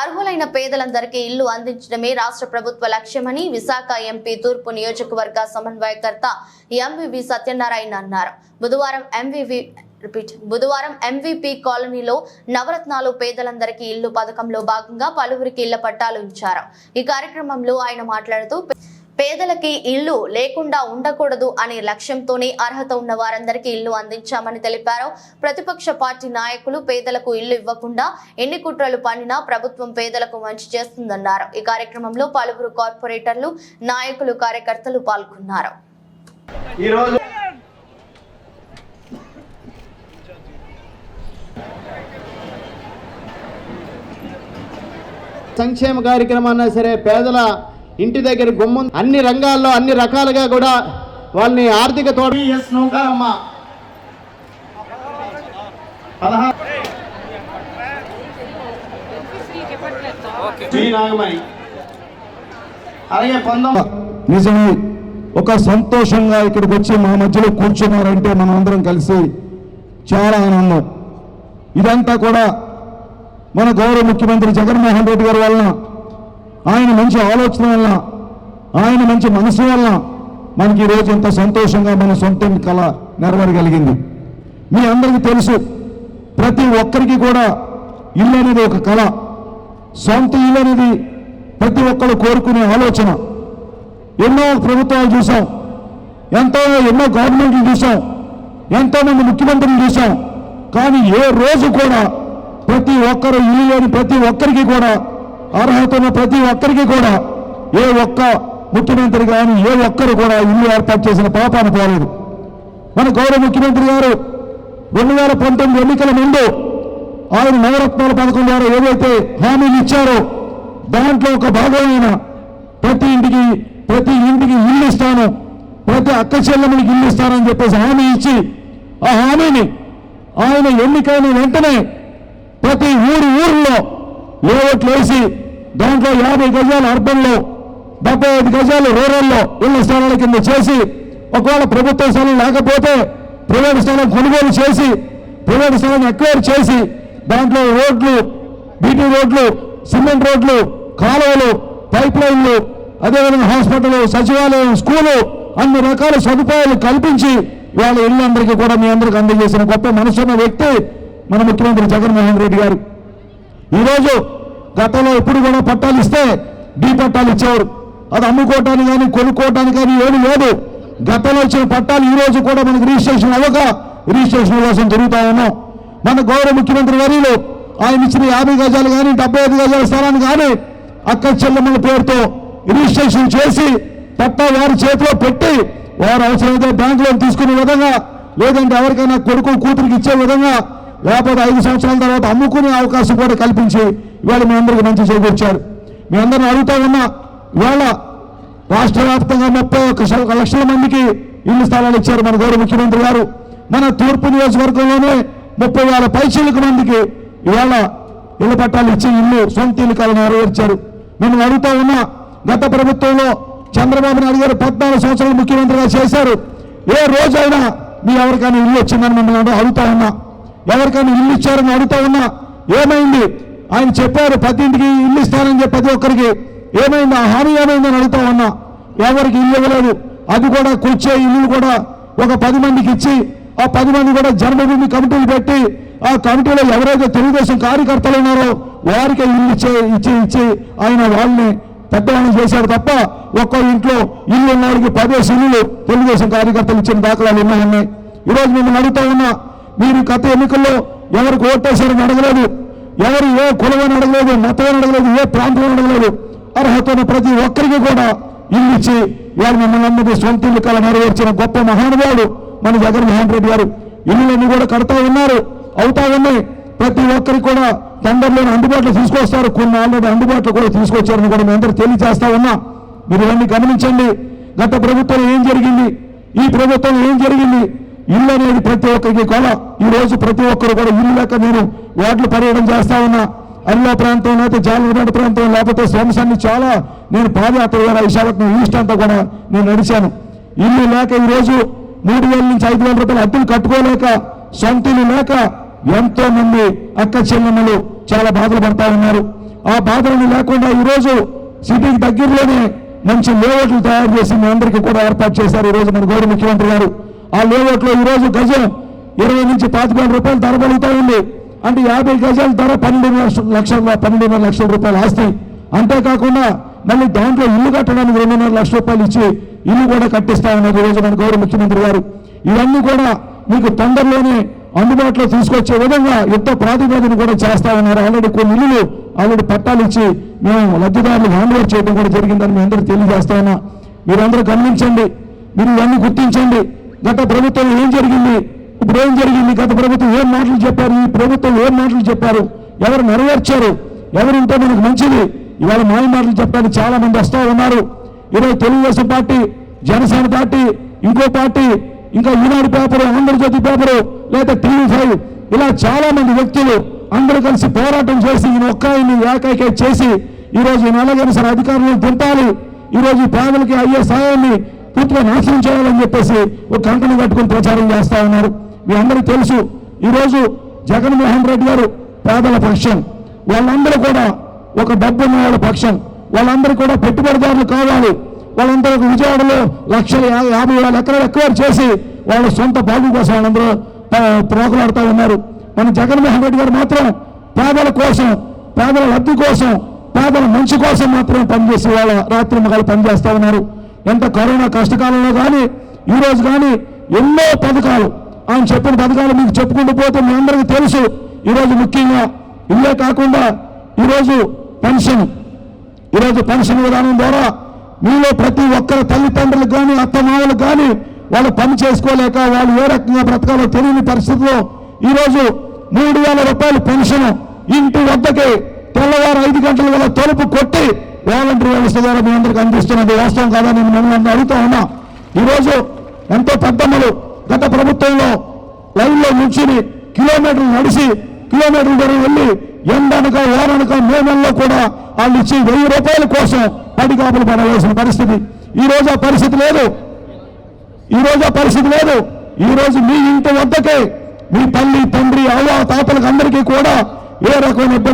అర్హులైన పేదలందరికీ ఇల్లు అందించడమే రాష్ట్ర ప్రభుత్వ లక్ష్యమని విశాఖ ఎంపీ తూర్పు నియోజకవర్గ సమన్వయకర్త ఎంవివి సత్యనారాయణ అన్నారు. బుధవారం ఎంవివి రిపీట్ బుధవారం ఎంవిపి కాలనీలో నవరత్నాలు పేదలందరికీ ఇల్లు పథకంలో భాగంగా పలువురికి ఇళ్ళ పట్టాలు ఇచ్చారు. ఈ కార్యక్రమంలో ఆయన మాట్లాడుతూ పేదలకి ఇల్లు లేకుండా ఉండకూడదు అనే లక్ష్యంతోనే అర్హత ఉన్న వారందరికీ ఇల్లు అందించామని తెలిపారు. ప్రతిపక్ష పార్టీ నాయకులు పేదలకు ఇల్లు ఇవ్వకుండా ఎన్ని కుట్రలు పన్నినా ప్రభుత్వం పేదలకు మంచి చేస్తుందన్నారు. ఈ కార్యక్రమంలో పలువురు కార్పొరేటర్లు నాయకులు కార్యకర్తలు పాల్గొన్నారు. సంక్షేమ సంక్షేమ కార్యక్రమాన్నా సరే పేదల ఇంటి దగ్గర గుమ్మం అన్ని రంగాల్లో అన్ని రకాలుగా కూడా వాళ్ళని ఆర్థిక తోడు ఎస్ నౌకారమ్మ. పదహారు జి నాగమణి. అలాగే నిజమే ఒక సంతోషంగా ఇక్కడికి వచ్చి మా మధ్యలో కూర్చున్నారంటే మనం అందరం కలిసి చాలా ఆనందం. ఇదంతా కూడా మన గౌరవ ముఖ్యమంత్రి జగన్మోహన్ రెడ్డి గారి వలన ఆయన మంచి ఆలోచన వల్ల ఆయన మంచి మనసు వల్ల మనకి ఈరోజు ఎంత సంతోషంగా మన సొంత కళ నెరవేరగలిగింది. మీ అందరికీ తెలుసు ప్రతి ఒక్కరికి కూడా ఇల్లు అనేది ఒక కళ. సొంత ఇల్లు అనేది ప్రతి ఒక్కరు కోరుకునే ఆలోచన. ఎన్నో ప్రభుత్వాలు చూసాం ఎంతో ఎన్నో గవర్నమెంట్లు చూసాం ఎంతో మంది ముఖ్యమంత్రులు చూసాం. కానీ ఏ రోజు కూడా ప్రతి ఒక్కరు ఇల్లు లేని ప్రతి ఒక్కరికి కూడా అర్హత ఉన్న ప్రతి ఒక్కరికి కూడా ఏ ఒక్క ముఖ్యమంత్రి కానీ ఏ ఒక్కరు కూడా ఇల్లు ఏర్పాటు చేసిన పాపాన పోలేదు. మన గౌరవ ముఖ్యమంత్రి గారు రెండు వేల పంతొమ్మిది ఎన్నికల ముందు ఆయన నవరత్నాల పథకం ద్వారా ఏదైతే హామీలు ఇచ్చారో దాంట్లో ఒక భాగమైన ప్రతి ఇంటికి ప్రతి ఇంటికి ఇల్లు ఇస్తాను ప్రతి అక్క చెల్లెమ్మకి ఇల్లు ఇస్తానని చెప్పేసి హామీ ఇచ్చి ఆ హామీని ఆయన ఎన్నికైన వెంటనే ప్రతి ఊరు ఊరిలో లేఅవుట్లు వేసి దాంట్లో యాభై గజాలు అర్బన్లో డెబ్బై ఐదు గజాలు రూరల్లో ఇళ్ళ స్థానాల కింద చేసి ఒకవేళ ప్రభుత్వ స్థలం లేకపోతే ప్రైవేట్ స్థలం కొనుగోలు చేసి ప్రైవేట్ స్థలం ఎక్వైర్ చేసి దాంట్లో రోడ్లు బీటీ రోడ్లు సిమెంట్ రోడ్లు కాలువలు పైప్ లైన్లు అదేవిధంగా హాస్పిటల్ సచివాలయం స్కూలు అన్ని రకాల సదుపాయాలు కల్పించి వాళ్ళ ఇళ్ళందరికీ కూడా మీ అందరికి అందజేసిన గొప్ప మనసున్న వ్యక్తి మన ముఖ్యమంత్రి జగన్మోహన్ రెడ్డి గారు. ఈరోజు గతంలో ఎప్పుడు కూడా పట్టాలు ఇస్తే డి పట్టాలు ఇచ్చేవారు. అది అమ్ముకోవటానికి కానీ కొనుక్కోవటానికి కానీ ఏమి లేదు. గతంలో ఇచ్చిన పట్టాలు ఈ రోజు కూడా మనకు రిజిస్ట్రేషన్ అవ్వక రిజిస్ట్రేషన్ కోసం జరుగుతా ఉన్నాం. మన గౌరవ ముఖ్యమంత్రి వర్యులు ఆయన ఇచ్చిన యాభై గజాలు కానీ డెబ్బై ఐదు గజాల స్థలాన్ని కానీ అక్క చెల్లెమ్మల పేరుతో రిజిస్ట్రేషన్ చేసి పట్టా వారి చేతిలో పెట్టి వారు అవసరమైతే బ్యాంకులో తీసుకునే విధంగా లేదంటే ఎవరికైనా కొడుకు కూతురికి ఇచ్చే విధంగా లేకపోతే ఐదు సంవత్సరాల తర్వాత అమ్ముకునే అవకాశం కూడా కల్పించి ఇవాళ మీ అందరికీ మంచి చేకూర్చారు. మీ అందరిని అడుగుతా ఉన్నా ఇవాళ రాష్ట్ర వ్యాప్తంగా ముప్పై ఒక్క లక్షల మందికి ఇల్లు స్థలాలు ఇచ్చారు మన గౌరవ ముఖ్యమంత్రి గారు. మన తూర్పు నియోజకవర్గంలోనే ముప్పై వేల పైచీలకు మందికి ఇవాళ ఇళ్ళ పట్టాలు ఇచ్చి ఇల్లు సొంత ఇల్లు కాలం నెరవేర్చారు. మేము అడుగుతా ఉన్నా గత ప్రభుత్వంలో చంద్రబాబు నాయుడు గారు పద్నాలుగు సంవత్సరాలు ముఖ్యమంత్రిగా చేశారు. ఏ రోజైనా మీ ఎవరికైనా ఇల్లు వచ్చిందని మిమ్మల్ని అడుగుతా ఉన్నా ఎవరికైనా ఇల్లు ఇచ్చారని అడుగుతా ఉన్నా ఏమైంది? ఆయన చెప్పారు ప్రతి ఇంటికి ఇల్లు ఇస్తానని చెప్పి ప్రతి ఒక్కరికి ఏమైందా? హామీ ఏమైందని అడుగుతా ఉన్నా. ఎవరికి ఇల్లు ఇవ్వలేదు. అది కూడా కూర్చే ఇల్లు కూడా ఒక పది మందికి ఇచ్చి ఆ పది మంది కూడా జన్మభూమి కమిటీలు పెట్టి ఆ కమిటీలో ఎవరైతే తెలుగుదేశం కార్యకర్తలు ఉన్నారో వారికి ఇల్లు ఇచ్చే ఇచ్చి ఇచ్చి ఆయన వాళ్ళని పెద్దవాళ్ళని చేశారు తప్ప ఒక్కో ఇంట్లో ఇల్లు ఉన్నవాడికి పదేసి ఇల్లులు తెలుగుదేశం కార్యకర్తలు ఇచ్చిన దాఖలాలు ఉన్నాయన్నాయి ఈరోజు మిమ్మల్ని అడుగుతా ఉన్నా. మీరు గత ఎన్నికల్లో ఎవరికి ఓటేశారని అడగలేదు. ఎవరు ఏ కులమని అడగలేదు మతమని అడగలేదు ఏ ప్రాంతం అడగలేదు అర్హత ఉన్న ప్రతి ఒక్కరికి కూడా ఇల్లు ఇచ్చి వారు మిమ్మల్ని అందరినీ సొంత ఇల్లు కళ నెరవేర్చిన గొప్ప మహానుభావుడు మన జగన్మోహన్ రెడ్డి గారు. ఇల్లులన్నీ కూడా కడతా ఉన్నారు అవుతా ఉన్నాయి. ప్రతి ఒక్కరికి కూడా టెండర్లను అందుబాటులో తీసుకొస్తారు. కొన్ని ఆల్రెడీ అందుబాటులో కూడా తీసుకొచ్చారని కూడా మేము అందరూ తెలియజేస్తా ఉన్నా. మీరు ఇవన్నీ గమనించండి. గత ప్రభుత్వం ఏం జరిగింది? ఈ ప్రభుత్వం ఏం జరిగింది? ఇల్లు అనేది ప్రతి ఒక్కరికి కొల. ఈ రోజు ప్రతి ఒక్కరు కూడా ఇల్లు లేక నేను ఓట్లు పర్యటన చేస్తా ఉన్నా. అల్లా ప్రాంతం లేకపోతే జాలగడ్డ ప్రాంతం లేకపోతే సోమసాన్ని చాలా నేను పాదయాత్ర ద్వారా విశాఖపట్నం ఈస్ట్ అంతా కూడా నేను నడిచాను. ఇల్లు లేక ఈరోజు మూడు వేల నుంచి ఐదు వేల రూపాయలు అద్దెలు కట్టుకోలేక సొంత ఇల్లు లేక ఎంతో మంది అక్క చెల్లెమ్మలు చాలా బాధలు పడతా ఉన్నారు. ఆ బాధలను లేకుండా ఈరోజు సిటీకి దగ్గరలోనే మంచి లేఅవుట్లు తయారు చేసి మీ అందరికీ కూడా ఏర్పాటు చేశారు. ఈరోజు మన గౌరవ ముఖ్యమంత్రి గారు. ఆ లేఅవుట్లో ఈరోజు గజం ఇరవై నుంచి పాతిక రూపాయలు ధర పలుకుతా ఉంది. అంటే యాభై గజాల ధర పన్నెండు లక్షల పన్నెండున్నర లక్షల రూపాయలు ఆస్తి. అంతేకాకుండా మళ్ళీ దాంట్లో ఇల్లు కట్టడానికి రెండున్నర లక్షల రూపాయలు ఇచ్చి ఇల్లు కూడా కట్టిస్తా ఉన్నారు ఈరోజు మన గౌరవ ముఖ్యమంత్రి గారు. ఇవన్నీ కూడా మీకు తొందరలోనే అందుబాటులో తీసుకొచ్చే విధంగా యుద్ధ ప్రాతిపదికన కూడా చేస్తా ఉన్నారు. ఆల్రెడీ కొన్ని ఇల్లులు ఆల్రెడీ పట్టాలు ఇచ్చి మేము లబ్ధిదారులు హ్యాండ్ ఓవర్ చేయడం కూడా జరిగిందని మీ అందరూ తెలియజేస్తా ఉన్నా. మీరందరూ గమనించండి. మీరు ఇవన్నీ గుర్తించండి. గత ప్రభుత్వంలో ఏం జరిగింది? ఇప్పుడు ఏం జరిగింది? గత ప్రభుత్వం ఏం మాటలు చెప్పారు? ఈ ప్రభుత్వం ఏం మాటలు చెప్పారు? ఎవరు నెరవేర్చారు? ఎవరుంటే మనకు మంచిది? ఇవాళ మాయ మాటలు చెప్పడానికి చాలా మంది వస్తూ ఉన్నారు. ఈరోజు తెలుగుదేశం పార్టీ జనసేన పార్టీ ఇంకో పార్టీ ఇంకా ఈనాడు పేపరు ఆంధ్రజ్యోతి పేపరు లేదా టీవీ ఫైవ్ ఇలా చాలా మంది వ్యక్తులు అందరూ కలిసి పోరాటం చేసి ఈయన ఒక్క ఆయన్ని ఏకైక చేసి ఈరోజు ఈయన ఎలాగైనా సరే అధికారులను దింపాలి ఈరోజు పేదలకి అయ్యే సాయాన్ని పూర్తిగా నాశనం చేయాలని చెప్పేసి ఒక కంకణం కట్టుకుని ప్రచారం చేస్తా ఉన్నారు. మీ అందరికీ తెలుసు ఈరోజు జగన్మోహన్ రెడ్డి గారు పేదల పక్షం. వాళ్ళందరూ కూడా ఒక డబ్బున్న వాళ్ళ పక్షం. వాళ్ళందరూ కూడా పెట్టుబడిదారులు కావాలి. వాళ్ళందరూ ఒక విజయవాడలో లక్షల యా- యాభై వేల ఎకరాలు ఎక్కువ చేసి వాళ్ళ సొంత బాగు కోసం వాళ్ళందరూ ప్రోకలాడుతూ ఉన్నారు. మన జగన్మోహన్ రెడ్డి గారు మాత్రం పేదల కోసం పేదల లబ్ధి కోసం పేదల మంచి కోసం మాత్రమే పనిచేసి వాళ్ళ రాత్రి మగాలు పనిచేస్తూ ఉన్నారు. ఎంత కరోనా కష్టకాలంలో కానీ ఈరోజు కానీ ఎన్నో పథకాలు. ఆయన చెప్పిన పథకాలు మీకు చెప్పుకుంటూ పోతే మీ అందరికీ తెలుసు. ఈరోజు ముఖ్యంగా ఇవే కాకుండా ఈరోజు పెన్షన్. ఈరోజు పెన్షన్ విధానం ద్వారా మీలో ప్రతి ఒక్కరి తల్లిదండ్రులకు కానీ అత్తమామలకు కానీ వాళ్ళు పని చేసుకోలేక వాళ్ళు ఏ రకంగా బ్రతకాలో తెలియని పరిస్థితిలో ఈరోజు మూడు వేల రూపాయలు పెన్షన్ ఇంటి వద్దకి తెల్లవారు ఐదు గంటల వల్ల తలుపు కొట్టి వ్యవస్థ ద్వారా మీ అందరికి అందిస్తున్నది వాస్తవం కాదా నేను మిమ్మల్ని అడుగుతా ఉన్నా. ఈరోజు ఎంతో పెద్దమ్మలు గత ప్రభుత్వంలో లైన్లో నుంచుని కిలోమీటర్లు నడిచి కిలోమీటర్ల దూరం వెళ్ళి ఎండనక ఓరనక మే నెలలో కూడా వాళ్ళు ఇచ్చి వెయ్యి రూపాయల కోసం పడిగాపులు పడవలసిన పరిస్థితి. ఈ రోజు ఆ పరిస్థితి లేదు. ఈ రోజు ఆ పరిస్థితి లేదు. ఈ రోజు మీ ఇంటి వద్దకే మీ తల్లి తండ్రి అవ్వ తాతలకు అందరికీ కూడా ఏ రకమైన ఇబ్బంది